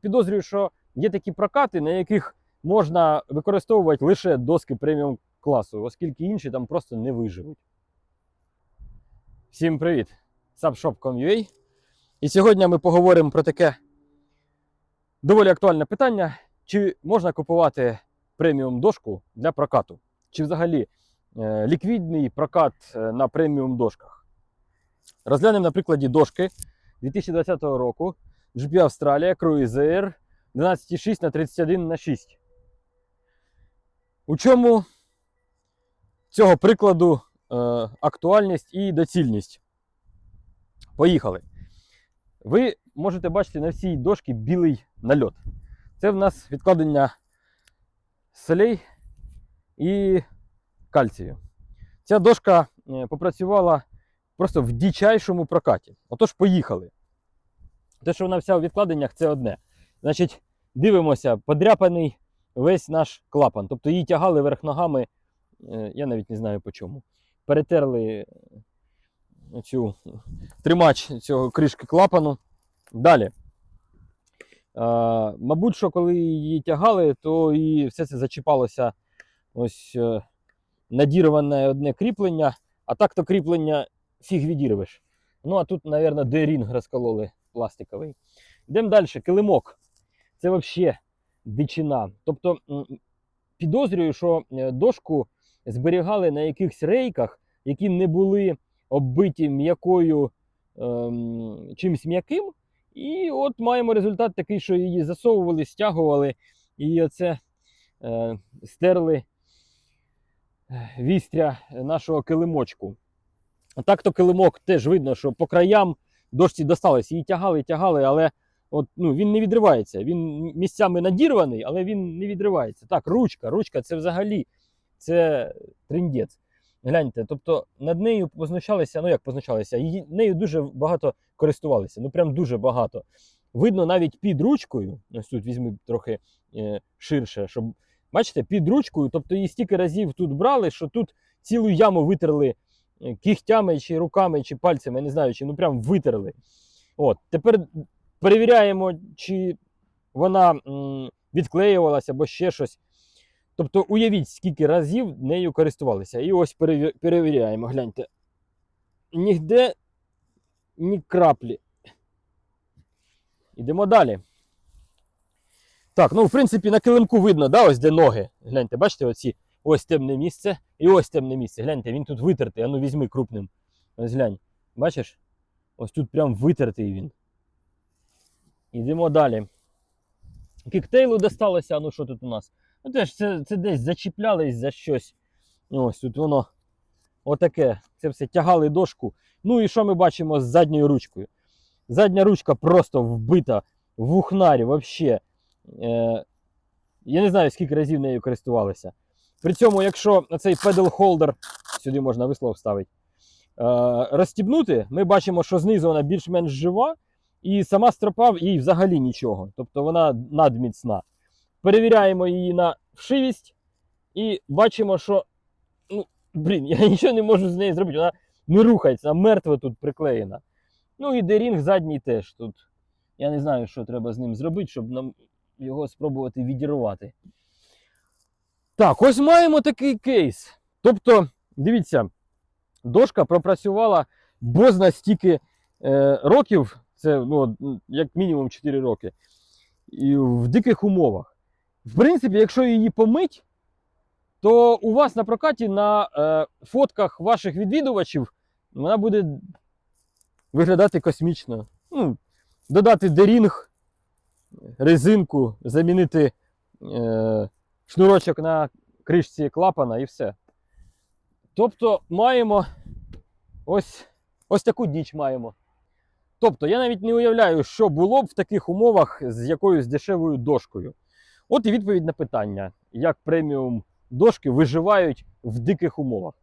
Підозрюю, що є такі прокати, на яких можна використовувати лише доски преміум класу, оскільки інші там просто не виживуть. Всім привіт! Subshop.com.ua І сьогодні ми поговоримо про таке доволі актуальне питання: чи можна купувати преміум дошку для прокату? Чи взагалі е, ліквідний прокат е, на преміум дошках? Розглянемо на прикладі дошки 2020 року GP Австралія Cruiser 12,6 на 31 на 6. У чому цього прикладу е, актуальність і доцільність? Поїхали. Ви можете бачити на всій дошці білий нальот. Це в нас відкладення солей і кальцію. Ця дошка е, попрацювала просто в дичайшому прокаті. Отож, поїхали. Те, що вона вся у відкладеннях, це одне. Значить, дивимося, подряпаний весь наш клапан. Тобто її тягали верх ногами, е, я навіть не знаю по чому. Перетерли е, цю тримач цього кришки клапану. Далі. А, мабуть, що коли її тягали, то і все це зачіпалося ось е, надірване одне кріплення, а так то кріплення фіг відірвеш. Ну, а тут, мабуть, D-рінг розкололи пластиковий. Йдемо далі. Килимок. Це взагалі дичина. Тобто, підозрюю, що е, дошку зберігали на якихось рейках, які не були оббиті м'якою ем, чимось м'яким. І от маємо результат такий, що її засовували, стягували, і оце е, стерли е, вістря нашого килимочку. Так то килимок теж видно, що по краям дошці досталось. Її тягали, тягали, але от, ну, він не відривається. Він місцями надірваний, але він не відривається. Так, ручка, ручка це взагалі це триндець. Гляньте, тобто над нею познущалися, ну як познущалися, її нею дуже багато користувалися. Ну прям дуже багато. Видно навіть під ручкою. Ось тут візьми трохи е, ширше, щоб бачите, під ручкою, тобто її стільки разів тут брали, що тут цілу яму витерли кігтями, чи руками, чи пальцями, я не знаю, чи ну прям витерли. От, тепер перевіряємо, чи вона відклеювалася або ще щось. Тобто уявіть, скільки разів нею користувалися. І ось перевіряємо, гляньте. Нігде ні краплі. Ідемо далі. Так, ну в принципі на килимку видно, да, ось де ноги. Гляньте, бачите, оці ось темне місце і ось темне місце. Гляньте, він тут витертий. А ну візьми крупним. Ось глянь. Бачиш? Ось тут прям витертий він. Ідемо далі. Кіктейлу досталося, а ну що тут у нас? Ну теж це, це десь зачіплялись за щось. Ось тут воно отаке. Це все тягали дошку. Ну і що ми бачимо з задньою ручкою? Задня ручка просто вбита в ухнарі взагалі. Е, я не знаю, скільки разів нею користувалися. При цьому, якщо цей holder, сюди можна вислов вставити, е, розстібнути, ми бачимо, що знизу вона більш-менш жива, і сама стропа їй взагалі нічого. Тобто вона надміцна. Перевіряємо її на вшивість і бачимо, що ну, блін, я нічого не можу з нею зробити. Вона не рухається, вона мертва тут приклеєна. Ну і дерінг задній теж тут. Я не знаю, що треба з ним зробити, щоб нам його спробувати відірвати. Так, ось маємо такий кейс. Тобто, дивіться, дошка пропрацювала бозна стільки е, років, це ну, як мінімум 4 роки, і в диких умовах. В принципі, якщо її помить, то у вас на прокаті на е, фотках ваших відвідувачів вона буде виглядати космічно. Ну, додати дерінг, резинку, замінити е, шнурочок на кришці клапана і все. Тобто маємо ось, ось таку діч маємо. Тобто, я навіть не уявляю, що було б в таких умовах з якоюсь дешевою дошкою. От і відповідь на питання, як преміум дошки виживають в диких умовах.